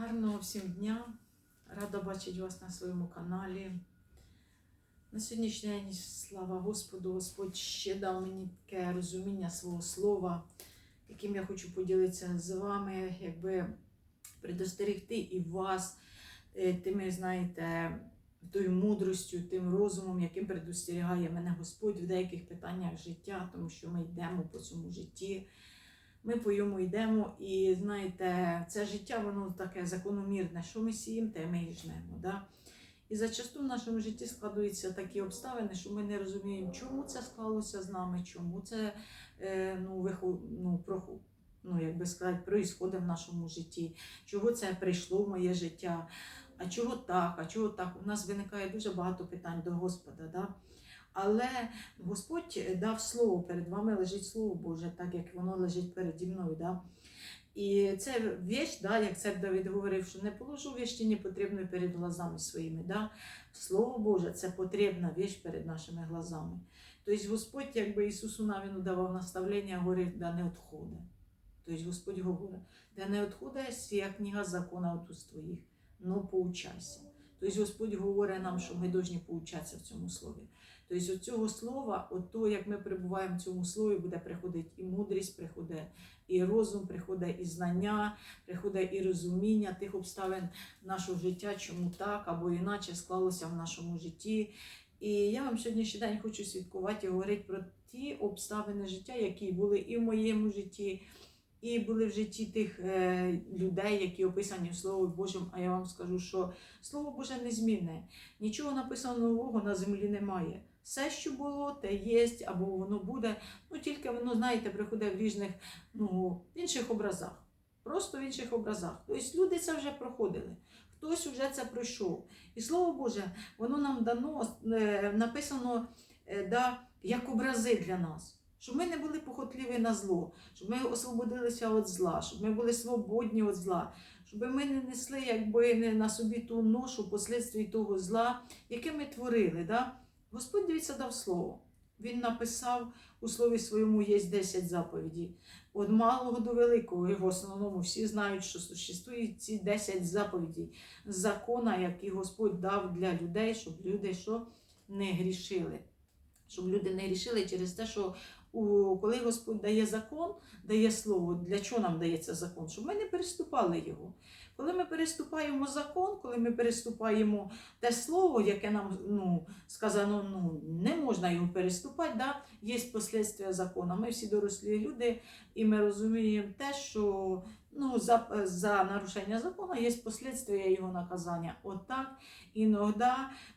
Гарного всім дня! Рада бачити вас на своєму каналі. На сьогоднішній день, слава Господу, Господь ще дав мені таке розуміння свого слова, яким я хочу поділитися з вами, якби предостерегти і вас е, тими, знаєте, тою мудростю, тим розумом, яким предостерігає мене Господь в деяких питаннях життя, тому що ми йдемо по цьому житті. Ми по йому йдемо, і знаєте, це життя, воно таке закономірне, що ми сіємо, те ми і жнемо. Да? І зачасту в нашому житті складуються такі обставини, що ми не розуміємо, чому це склалося з нами, чому це е, ну, виху, ну, про, ну, як би сказати, проїсходить в нашому житті, чого це прийшло в моє життя, а чого так, а чого так. У нас виникає дуже багато питань до Господа. Да? Але Господь дав слово, перед вами лежить Слово Боже, так як воно лежить переді мною. Да? І це віч, да, як це Давид говорив, що не положу віщі непотрібної перед глазами своїми. Да? Слово Боже, це потрібна віч перед нашими глазами. Тобто Господь, якби Ісусу Навіну давав наставлення, говорить, да не відходи. Тобто Господь говорить, да не відходи сія книга закона от уст твоїх, но поучайся. Тобто Господь говорить нам, що ми повинні поучатися в цьому слові. Тобто від цього слова, от то, як ми перебуваємо в цьому слові, буде приходити і мудрість, приходить і розум, приходить і знання, приходить і розуміння тих обставин нашого життя, чому так або іначе склалося в нашому житті. І я вам сьогоднішній день хочу свідкувати і говорити про ті обставини життя, які були і в моєму житті, і були в житті тих е, людей, які описані в Слові Божому. А я вам скажу, що Слово Боже незмінне. Нічого написаного нового на землі немає. Все, що було, те є, або воно буде. Ну тільки воно, знаєте, приходить в різних ну, інших образах. Просто в інших образах. Тобто люди це вже проходили, хтось вже це пройшов. І слово Боже, воно нам дано, е, написано е, да, як образи для нас. Щоб ми не були похотливі на зло, щоб ми освободилися від зла, щоб ми були свободні від зла, щоб ми не несли якби не на собі ту ношу послідствій того зла, яке ми творили. Да? Господь дивіться дав слово. Він написав у слові своєму є 10 заповідей. Від малого до великого, і в основному всі знають, що существують ці 10 заповідей закона, які Господь дав для людей, щоб люди що не грішили. Щоб люди не грішили через те, що у, коли Господь дає закон, дає слово, для чого нам дається закон? Щоб ми не переступали його. Коли ми переступаємо закон, коли ми переступаємо те слово, яке нам ну, сказано, ну, не можна його переступати, да? є послідствия закону. Ми всі дорослі люди, і ми розуміємо те, що ну, за, за нарушення закону є послідствия його наказання. Отак, іноді,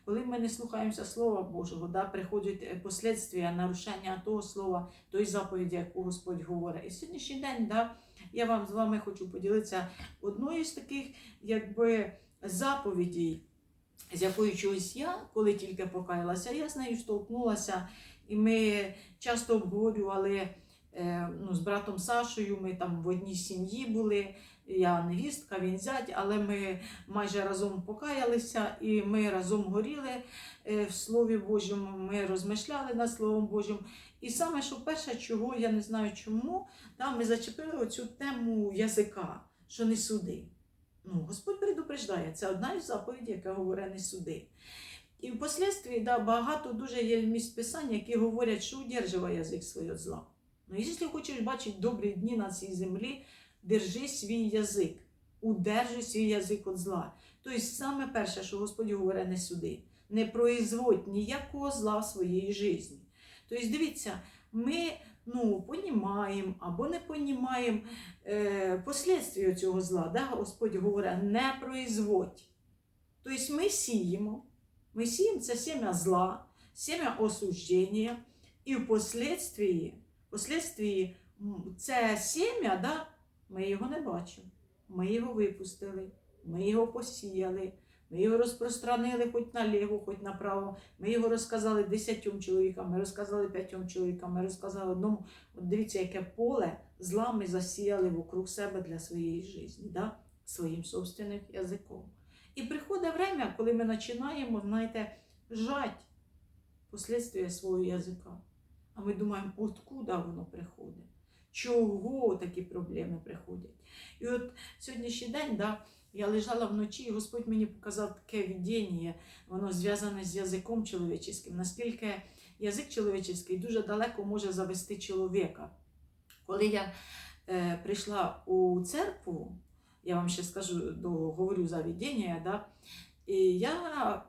коли ми не слухаємося Слова Божого, да, приходять послідствия нарушення того слова, той заповіді, яку Господь говорить. І сьогоднішній день, да, я вам з вами хочу поділитися одною з таких, якби заповідей, з якою чогось я, коли тільки покаялася, я з нею столкнулася, і ми часто обговорювали е, ну, з братом Сашою, ми там в одній сім'ї були. Я невістка, він зять, але ми майже разом покаялися і ми разом горіли е, в Слові Божому, ми розмишляли над Словом Божим. І саме, що перше, чого я не знаю чому, да, ми зачепили оцю тему язика, що не суди. Ну, Господь предупреждає, це одна із заповідей, яка говорить не суди. І впоследствии да, багато дуже є місць писань, які говорять, що удержує язик своє зла. Ну, якщо хочеш бачити добрі дні на цій землі, держи свій язик, удержуй свій язик від зла. Тобто, саме перше, що Господь говорить, не суди, не производь ніякого зла в своїй житті. Тобто, дивіться, ми ну, понімаємо або не понімаємо е, послідствия цього зла. Да? Господь говорить, не производь. Тобто ми сіємо, ми сіємо це сім'я зла, сім'я осуждення, і впоследствии м, це сім'я, да, ми його не бачимо. Ми його випустили, ми його посіяли, ми його розпространили хоч наліво, хоч направо. Ми його розказали десятьом чоловікам, ми розказали п'ятьом чоловікам, ми розказали одному. От дивіться, яке поле зла ми засіяли вокруг себе для своєї житті, да? своїм собственним язиком. І приходить время, коли ми починаємо, знаєте, жать послідствия свого язика. А ми думаємо, откуда воно приходить? Чого такі проблеми приходять? І от сьогоднішній день, да, Я лежала вночі, і Господь мені показав таке видіння, воно зв'язане з язиком чоловічим. Наскільки язик чоловічий дуже далеко може завести чоловіка. Коли я е, прийшла у церкву, я вам ще скажу, говорю за видіння, да, і я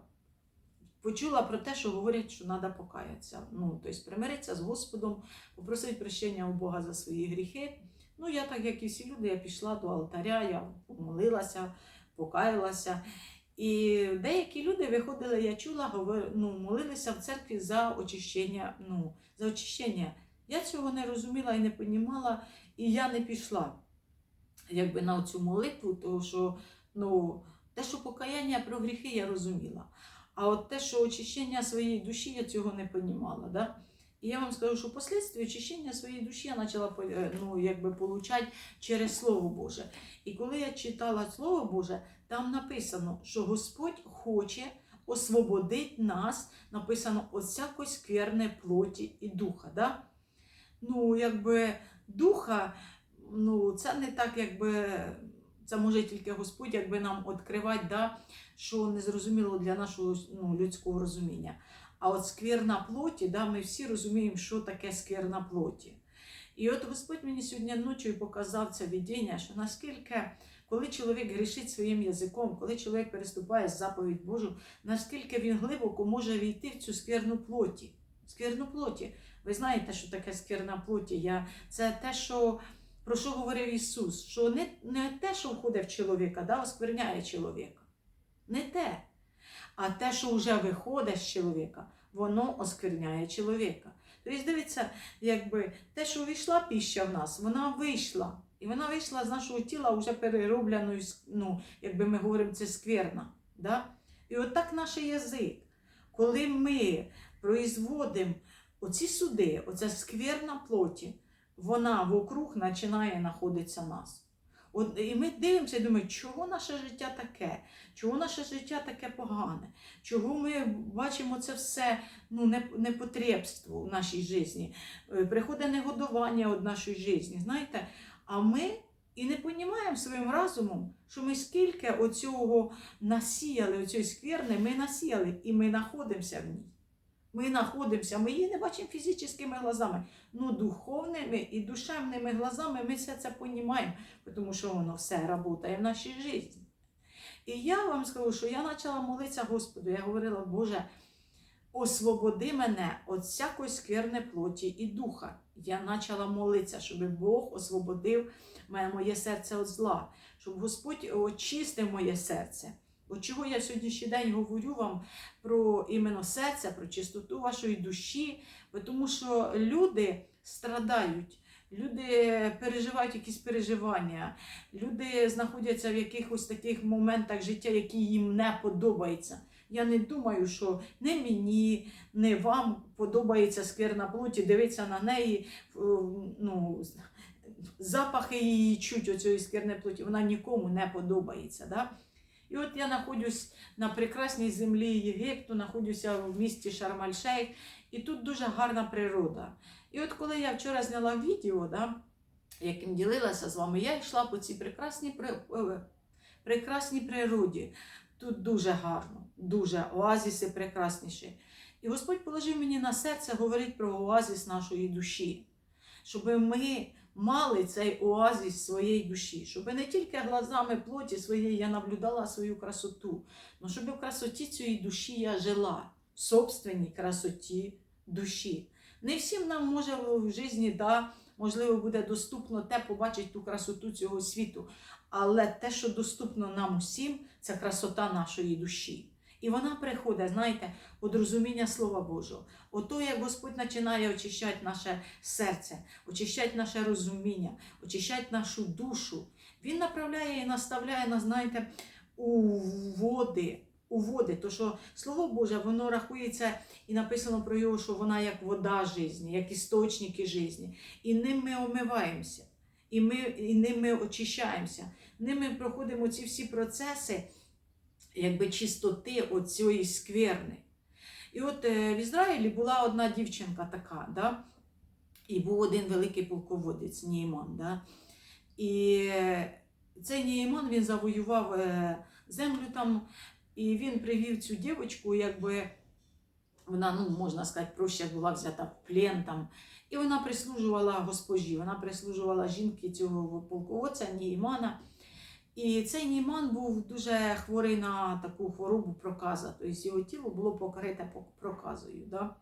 почула про те, що говорять, що треба покаятися. Ну, тобто примиритися з Господом, попросити прощення у Бога за свої гріхи. Ну, я, так як і всі люди, я пішла до алтаря, я помолилася, покаялася. І деякі люди виходили, я чула, говор- ну, молилися в церкві за очищення. Ну, за очищення. Я цього не розуміла і не понімала, і я не пішла якби, на цю молитву, тому що ну, те, що покаяння про гріхи, я розуміла. А от те, що очищення своєї душі, я цього не понімала. Да? І я вам скажу, що впоследствии очищення своєї душі я почала по- е, ну, якби, получати через Слово Боже. І коли я читала Слово Боже, там написано, що Господь хоче освободити нас, написано от всякої скверне плоті і духа. Да? Ну, якби духа, ну, це не так, якби. Це може тільки Господь, якби нам відкривати, да, що не зрозуміло для нашого ну, людського розуміння. А от скверна плоті, да, ми всі розуміємо, що таке скверна плоті. І от Господь мені сьогодні ночі показав це видіння, що наскільки, коли чоловік грішить своїм язиком, коли чоловік переступає з заповідь Божу, наскільки він глибоко може війти в цю скверну плоті. Скверну плоті. Ви знаєте, що таке скверна плоті? Я... Це те, що, про що говорив Ісус, що не, не те, що входить в чоловіка, да, оскверняє чоловіка. Не те. А те, що вже виходить з чоловіка, воно оскверняє чоловіка. Тобто, дивіться, якби те, що війшла піща в нас, вона вийшла. І вона вийшла з нашого тіла вже переробленою, ну, якби ми говоримо, це скверна. Да? І от так наш язик, коли ми производимо оці суди, оця скверна плоті, вона вокруг починає знаходитися нас. От, і ми дивимося і думаємо, чого наше життя таке, чого наше життя таке погане, чого ми бачимо це все ну, непотребство в нашій житті. Е, Приходить негодування від нашої житті, знаєте, а ми і не розуміємо своїм разумом, що ми скільки оцього насіяли, оцієї скверни, ми насіяли, і ми знаходимося в ній. Ми знаходимося, ми її не бачимо фізичними глазами, ну духовними і душевними глазами ми все це розуміємо, тому що воно все працює в нашій житті. І я вам скажу, що я почала молитися Господу. Я говорила, Боже, освободи мене від всякої скверної плоті і духа. Я почала молитися, щоб Бог освободив моє серце від зла, щоб Господь очистив моє серце. От чого я сьогоднішній день говорю вам про іменно серце, про чистоту вашої душі, тому що люди страдають. Люди переживають якісь переживання, люди знаходяться в якихось таких моментах життя, які їм не подобаються. Я не думаю, що не мені, не вам подобається скверна плоті, дивитися на неї, ну, запахи її чуть оцієї скверної плоті, вона нікому не подобається. Да? І от я знаходжусь на прекрасній землі Єгипту, знаходжуся в місті Шармаль-Шейх, і тут дуже гарна природа. І от коли я вчора зняла відео, да, яким ділилася з вами, я йшла по цій прекрасній, е, прекрасній природі. Тут дуже гарно, дуже оазіси прекрасніші. І Господь положив мені на серце говорити про оазіс нашої душі, щоб ми мали цей оазіс своєї душі, щоб не тільки глазами плоті своєї я наблюдала свою красоту, але щоб в красоті цієї душі я жила, в собственній красоті душі. Не всім нам може в житті, да, можливо, буде доступно те побачити ту красоту цього світу. Але те, що доступно нам усім, це красота нашої душі. І вона приходить, знаєте, від розуміння Слова Божого. Ото як Господь починає очищати наше серце, очищати наше розуміння, очищати нашу душу. Він направляє і наставляє нас, знаєте, у води. У води, то що Слово Боже, воно рахується і написано про його, що вона як вода житті, як істочники житті. І ним ми омиваємося, і, ми, і ним ми очищаємося. Ним ми проходимо ці всі процеси, якби чистоти оцієї скверни. І от е, в Ізраїлі була одна дівчинка така, да? і був один великий полководець Німан. Да? І е, цей Нєєман він завоював е, землю там, і він привів цю дівчинку, якби вона, ну, можна сказати, проще була взята в плен там. І вона прислужувала госпожі, вона прислужувала жінки цього полководця Нєємана. І цей Німан був дуже хворий на таку хворобу проказа, тобто його тіло було покрите проказою. Да?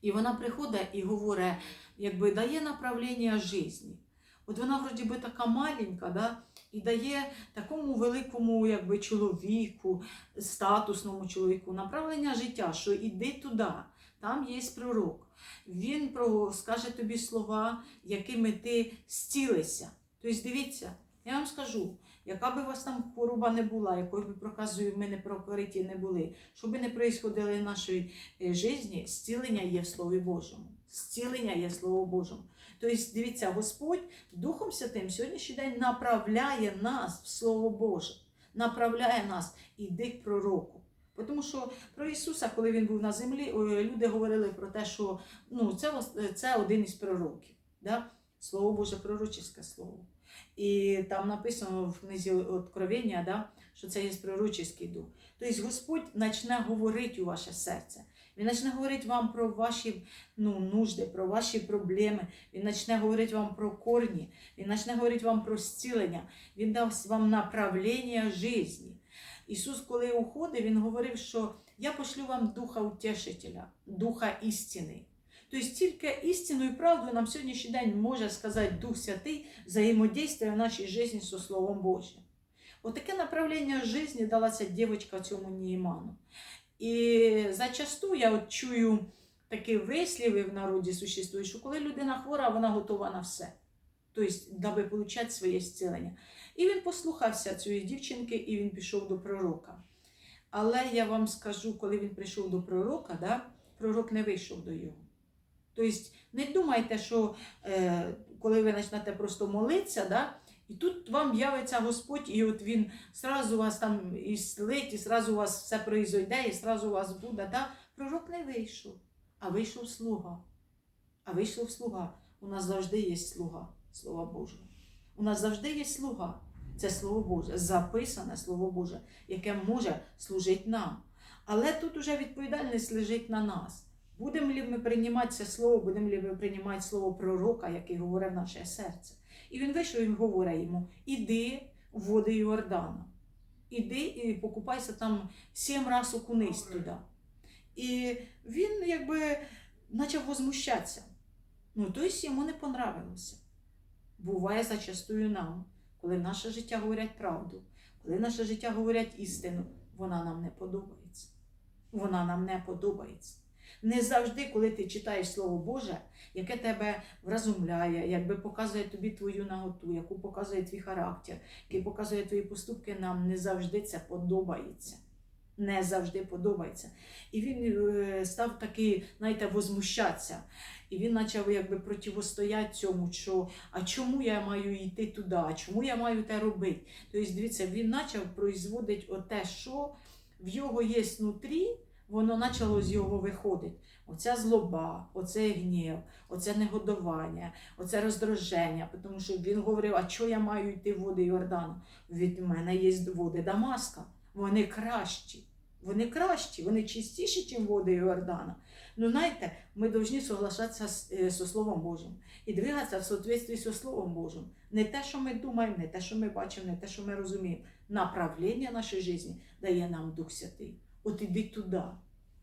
І вона приходить і говорить, якби дає направлення житті. От вона вроді би така маленька, да? і дає такому великому якби, чоловіку, статусному чоловіку направлення життя, що іди туди, там є пророк. Він скаже тобі слова, якими ти зцілишся. Тобто дивіться, я вам скажу, яка би у вас там хвороба не була, якою би проказую ми не прокориті не були, що би не происходило в нашій е, житті, зцілення є в Слові Божому. Зцілення є Слово Божому. Тобто, дивіться, Господь Духом Святим сьогоднішній день направляє нас в Слово Боже, направляє нас іди к пророку. Тому що про Ісуса, коли він був на землі, люди говорили про те, що ну, це, це один із пророків. Да? Слово Боже, пророчеське слово. І там написано в книзі Откровення, да, що це є пророческий дух. Тобто Господь почне говорити у ваше серце. Він почне говорити вам про ваші ну, нужди, про ваші проблеми. Він почне говорити вам про корні, він почне говорити вам про зцілення, він дасть вам направлення житті. Ісус, коли уходив, Він говорив, що я пошлю вам духа утешителя, духа істини. Тобто тільки істину і правду нам сьогоднішній день може сказати Дух Святий взаємодействує в нашій житті зі Словом Божим. Отаке направлення житті дала ця дівчинка цьому Німану. І зачасту я от чую такі висліви в народі существують, що коли людина хвора, вона готова на все. Тобто, даби отримати своє зцілення. І він послухався цієї дівчинки, і він пішов до пророка. Але я вам скажу, коли він прийшов до пророка, да, пророк не вийшов до його. Тобто, не думайте, що е, коли ви почнете просто молитися, да, і тут вам явиться Господь, і от він сразу вас там і слить, і сразу вас все произойде, і сразу вас буде. Да? Пророк не вийшов, а вийшов слуга. А вийшов слуга. У нас завжди є слуга, Слова Божого. У нас завжди є слуга. Це Слово Боже, записане Слово Боже, яке може служити нам. Але тут уже відповідальність лежить на нас. Будемо ли ми приймати це слово, будемо ли ми приймати слово пророка, який говорить в наше серце. І він вийшов і говорить йому: іди в води Йордана, іди і покупайся там сім раз окунись туди. І він якби почав возмущатися. Ну, тобто йому не понравилося. Буває зачастую нам, коли в наше життя говорять правду, коли в наше життя говорять істину, вона нам не подобається. Вона нам не подобається. Не завжди, коли ти читаєш Слово Боже, яке тебе вразумляє, якби показує тобі твою наготу, яку показує твій характер, який показує твої поступки, нам не завжди це подобається. Не завжди подобається. І він е, став такий, знаєте, возмущатися. І він почав якби противостояти цьому, що а чому я маю йти туди, а чому я маю те робити. Тобто, дивіться, він почав производити оте, що в його є внутрі, воно почало з його виходити. Оця злоба, оцей гнів, оце негодування, оце роздраження. Тому що він говорив, а чого я маю йти в води Йордану? Від мене є води Дамаска. Вони кращі. Вони кращі, вони чистіші, ніж води Йордана. Ну, знаєте, ми повинні соглашатися е, зі Словом Божим і двигатися в соответствии зі Словом Божим. Не те, що ми думаємо, не те, що ми бачимо, не те, що ми розуміємо. Направлення нашої житті дає нам Дух Святий. От іди туди,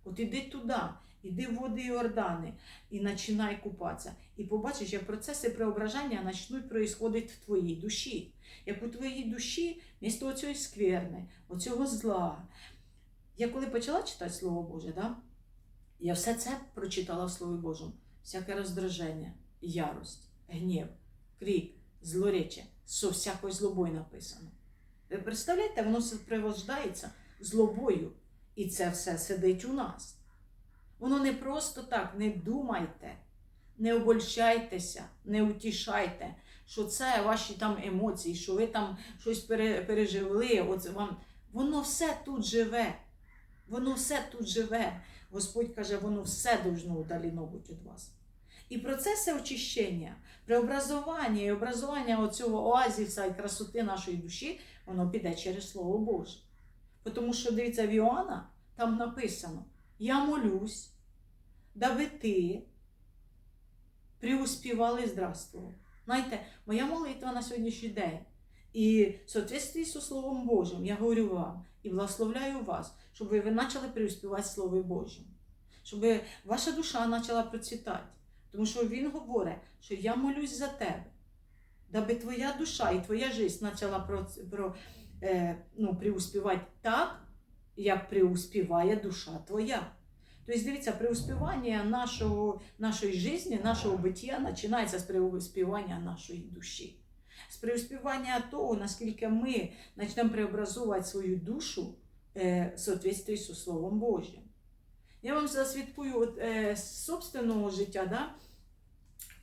от іди туди, іди в води Йордани і починай купатися. І побачиш, як процеси преображення почнуть происходити в твоїй душі. Як у твоїй душі, місто оцієї скверни, оцього зла. Я коли почала читати Слово Боже, да, я все це прочитала в Слові Божому. Всяке роздраження, ярость, гнів, крик, злорече, со всякою злобою написано. Ви представляєте, воно все привождається злобою. І це все сидить у нас. Воно не просто так, не думайте, не обольщайтеся, не утішайте, що це ваші там емоції, що ви там щось пережили. Оце вам. Воно все тут живе. Воно все тут живе. Господь каже, воно все должно удаліно бути від вас. І процеси очищення, преобразування і образування оцього оазіса і красоти нашої душі, воно піде через Слово Боже. Тому що дивіться, в Іоанна там написано: Я молюсь, даби ти преуспівал і здравствував. Знаєте, моя молитва на сьогоднішній день. І в соответствии зі Словом Божим я говорю вам і благословляю вас, щоб ви почали преуспівати Слово Божим, щоб ваша душа почала процвітати. Тому що Він говорить, що я молюсь за тебе, даби твоя душа і твоя життя почала про, про, е, ну, преуспівати так, як преуспіває душа твоя. Тобто, дивіться, преуспівання нашого, нашої житті, нашого буття починається з преуспівання нашої душі. З преуспівання того, наскільки ми почнемо преобразувати свою душу е, в соответствии з Словом Божим. Я вам засвідкую от, е, з собственного життя, да?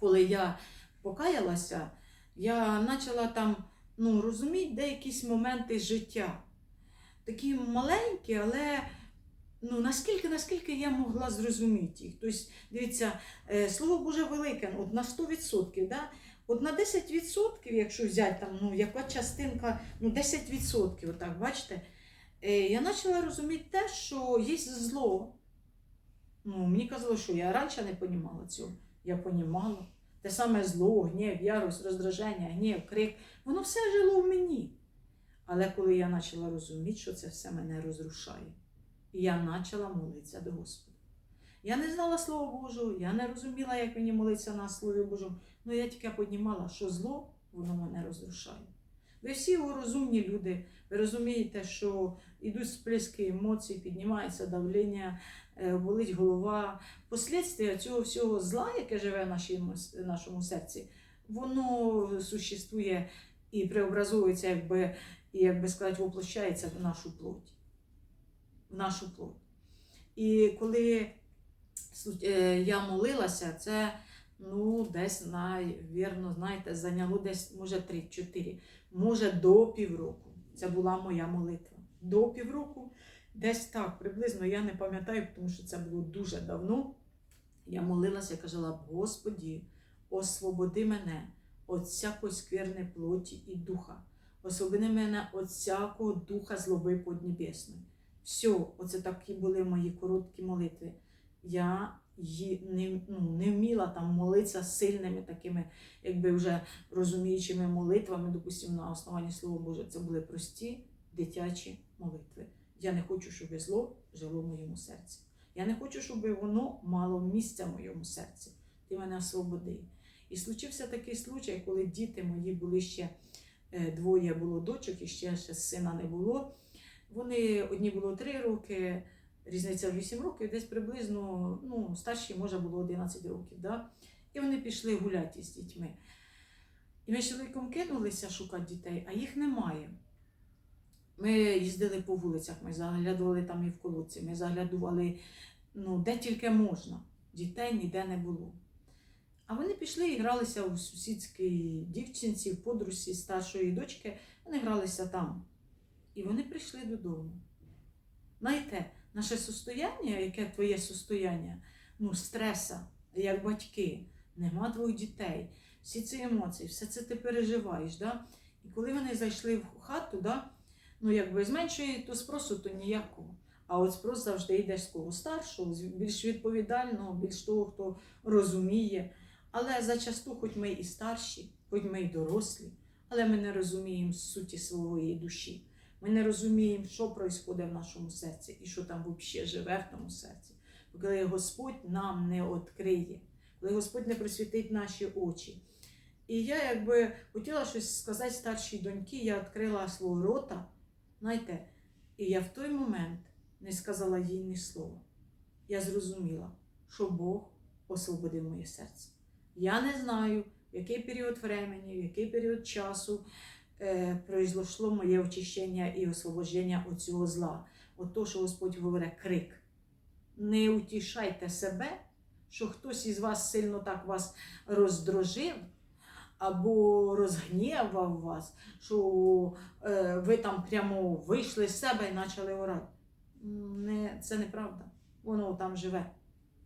коли я покаялася, я почала там ну, розуміти деякі моменти життя. Такі маленькі, але ну, наскільки, наскільки я могла зрозуміти їх. Тобто, дивіться, е, слово Боже велике, от на 100%, да? от на 10%, якщо взяти там, ну, яка частинка, ну 10%, отак, бачите, е, я почала розуміти те, що є зло. Ну, мені казали, що я раніше не розуміла цього. Я розуміла. Те саме зло, гнів, ярость, роздраження, гнів, крик, воно все жило в мені. Але коли я почала розуміти, що це все мене розрушає, і я почала молитися до Господа. Я не знала Слова Божого, я не розуміла, як мені молитися на Слові Божому, але я тільки піднімала, що зло, воно мене розрушає. Ви всі розумні люди, ви розумієте, що йдуть сплески емоцій, піднімається давлення, е, болить голова. Послідствия цього всього зла, яке живе в нашому серці, воно существує і преобразується, якби, і, як би сказати, воплощається в нашу плоть. В нашу плоть. І коли е, я молилася, це ну, десь, навірно, знаєте, зайняло десь, може, 3-4, може, до півроку. Це була моя молитва. До півроку, десь так, приблизно, я не пам'ятаю, тому що це було дуже давно. Я молилася, казала, Господі, освободи мене від всякої скверної плоті і духа. Освободи мене від всякого духа злоби поднебесної. Все, оце такі були мої короткі молитви. Я не, ну, не вміла там молитися сильними такими, якби вже розуміючими молитвами, допустимо, на основанні Слова Боже. Це були прості дитячі молитви. Я не хочу, щоб зло жило в моєму серці. Я не хочу, щоб воно мало місця в моєму серці. Ти мене освободи. І случився такий случай, коли діти мої були ще двоє було дочок, і ще, ще сина не було. Вони одні було три роки, різниця в 8 років, десь приблизно ну, старші, може, було 11 років. Да? І вони пішли гуляти з дітьми. І ми з чоловіком кинулися шукати дітей, а їх немає. Ми їздили по вулицях, ми заглядували там і в колодці, ми заглядували ну, де тільки можна. Дітей ніде не було. А вони пішли і гралися у сусідській дівчинці, в подружці старшої дочки, вони гралися там. І вони прийшли додому. Знаєте, наше состояння, яке твоє состояння, ну, стреса, як батьки, нема двох дітей, всі ці емоції, все це ти переживаєш. Да? І коли вони зайшли в хату, да, ну якби зменшує то спросу, то ніякого. А от спрос завжди йде з кого старшого, більш відповідального, більш того, хто розуміє. Але зачасту, хоч ми і старші, хоч ми і дорослі, але ми не розуміємо суті своєї душі. Ми не розуміємо, що відбувається в нашому серці і що там взагалі живе в тому серці. Бо Коли Господь нам не відкриє, коли Господь не просвітить наші очі. І я якби хотіла щось сказати старшій доньки, я відкрила свого рота, знаєте, і я в той момент не сказала їй ні слова. Я зрозуміла, що Бог освободив моє серце. Я не знаю, в який період времени, в який період часу е, произошло моє очищення і освобождення від цього зла. От то, що Господь говорить, крик. Не утішайте себе, що хтось із вас сильно так вас роздрожив або розгнівав вас, що е, ви там прямо вийшли з себе і почали орати. Не, це неправда. Воно там живе.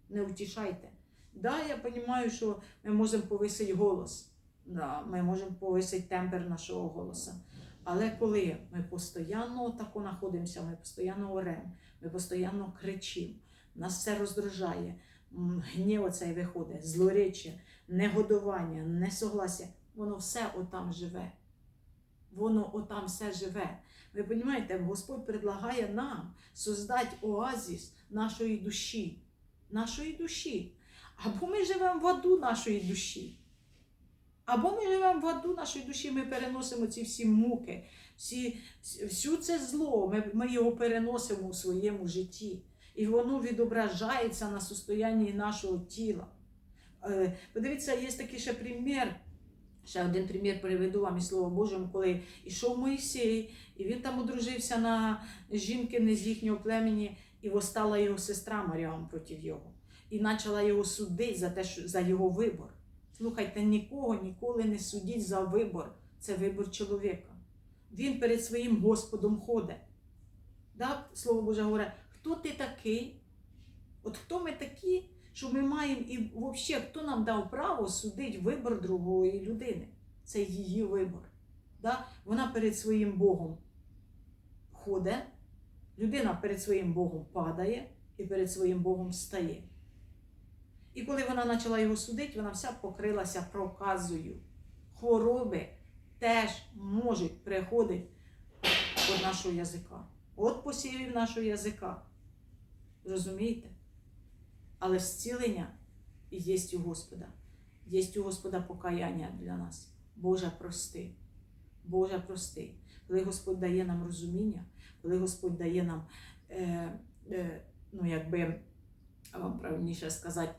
Не утішайте. Да, я розумію, що ми можемо повисити голос, да, ми можемо повисити тембр нашого голосу. Але коли ми постійно тако знаходимося, ми постійно оремо, ми постійно кричимо, нас це роздражає, гнів оцей виходить, злореччя, негодування, несогласія, воно все отам живе. Воно отам все живе. Ви розумієте, Господь предлагає нам создати оазіс нашої душі. Нашої душі. Або ми живемо в аду нашої душі. Або ми живемо в аду нашої душі, ми переносимо ці всі муки, всі, всю це зло, ми, ми його переносимо у своєму житті. І воно відображається на состоянні нашого тіла. Е, Подивіться, є такий ще примір. Ще один примір приведу вам із Словом Божим, коли йшов Моїсей, і він там одружився на жінки не з їхнього племені, і восстала його сестра Маріам проти його. І почала його судити за те, що за його вибор. Слухайте, нікого ніколи не судіть за вибор. Це вибор чоловіка. Він перед своїм Господом ходить. Так? Слово Боже говорить, хто ти такий? От хто ми такі, що ми маємо і взагалі, хто нам дав право судити вибор другої людини? Це її вибор. Да? Вона перед своїм Богом ходить, людина перед своїм Богом падає і перед своїм Богом стає. І коли вона почала його судити, вона вся покрилася проказою. Хвороби теж можуть приходити від нашого язика. От посівів нашого язика. Розумієте? Але зцілення є у Господа. Є у Господа покаяння для нас. Боже, прости. Боже, прости. Коли Господь дає нам розуміння, коли Господь дає нам, е, е, ну якби вам правильніше сказати,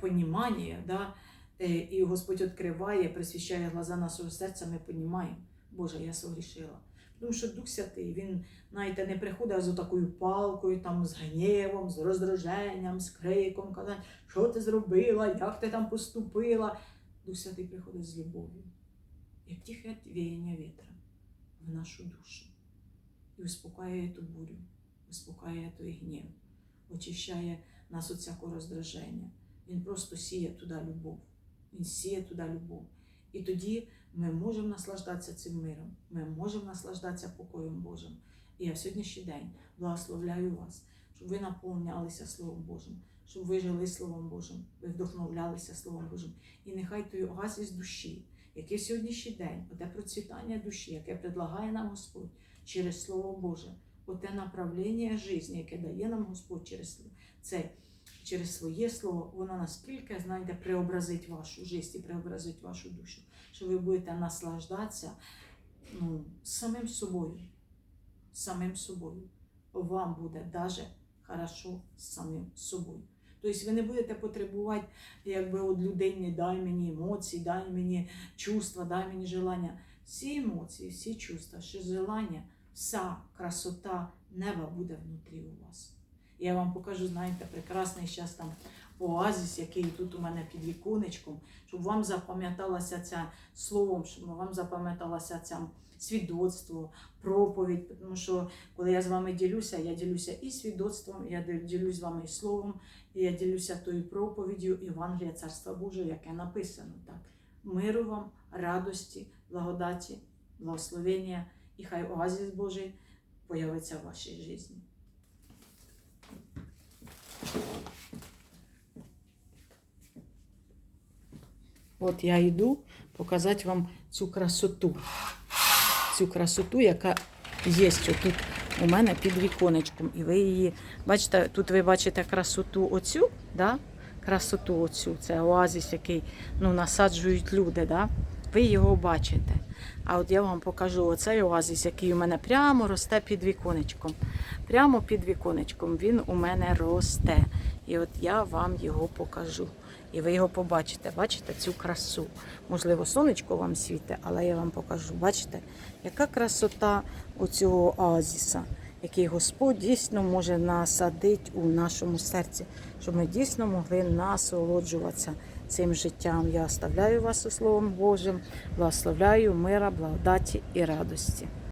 понімання, да? е, і Господь відкриває, присвящає глаза нашого серця, ми понімаємо, Боже, я согрішила. Тому що Дух Святий, він, знаєте, не приходить з такою палкою, там, з гнівом, з роздраженням, з криком, казати, що ти зробила, як ти там поступила. Дух Святий приходить з любов'ю, як тихе віяння вітра в нашу душу. І успокаює ту бурю, успокаює той гнів, очищає нас від всякого роздраження. Він просто сіє туди любов. Він сіє туди любов. І тоді ми можемо наслаждатися цим миром, ми можемо наслаждатися покоєм Божим. І я в сьогоднішній день благословляю вас, щоб ви наповнялися Словом Божим, щоб ви жили Словом Божим, ви вдохновлялися Словом Божим. І нехай той оазіс душі, який сьогоднішній день, оте процвітання душі, яке предлагає нам Господь через Слово Боже, оте направлення життя, яке дає нам Господь через це. Через своє слово, воно наскільки, знаєте, преобразить вашу життя і преобразить вашу душу, що ви будете наслаждатися ну, самим собою. Самим собою. Вам буде даже хорошо з самим собою. Тобто ви не будете потребувати, якби від людей не дай мені емоцій, дай мені чувства, дай мені желання. Всі емоції, всі чувства, ще желання, вся красота неба буде внутрі у вас. Я вам покажу, знаєте, прекрасний зараз там оазис, який тут у мене під віконечком, щоб вам запам'яталося це словом, щоб вам запам'яталося це свідоцтво, проповідь. Тому що коли я з вами ділюся, я ділюся і свідоцтвом, я ділюсь з вами і словом, і я ділюся тою проповіддю Євангелія Царства Божого, яке написано так. Миру вам, радості, благодаті, благословення, і хай оазис Божий появиться в вашій житті. От я йду показати вам цю красоту. Цю красоту, яка є тут у мене під віконечком. І ви її бачите, тут ви бачите красоту оцю, да? красоту оцю, це оазис, який ну, насаджують люди. Да? Ви його бачите. А от я вам покажу оцей оазис, який у мене прямо росте під віконечком. Прямо під віконечком він у мене росте. І от я вам його покажу. І ви його побачите. Бачите цю красу. Можливо, сонечко вам світить, але я вам покажу. Бачите, яка красота цього оазіса, який Господь дійсно може насадити у нашому серці, щоб ми дійсно могли насолоджуватися цим життям. Я оставляю вас у Словом Божим, благословляю мира, благодаті і радості.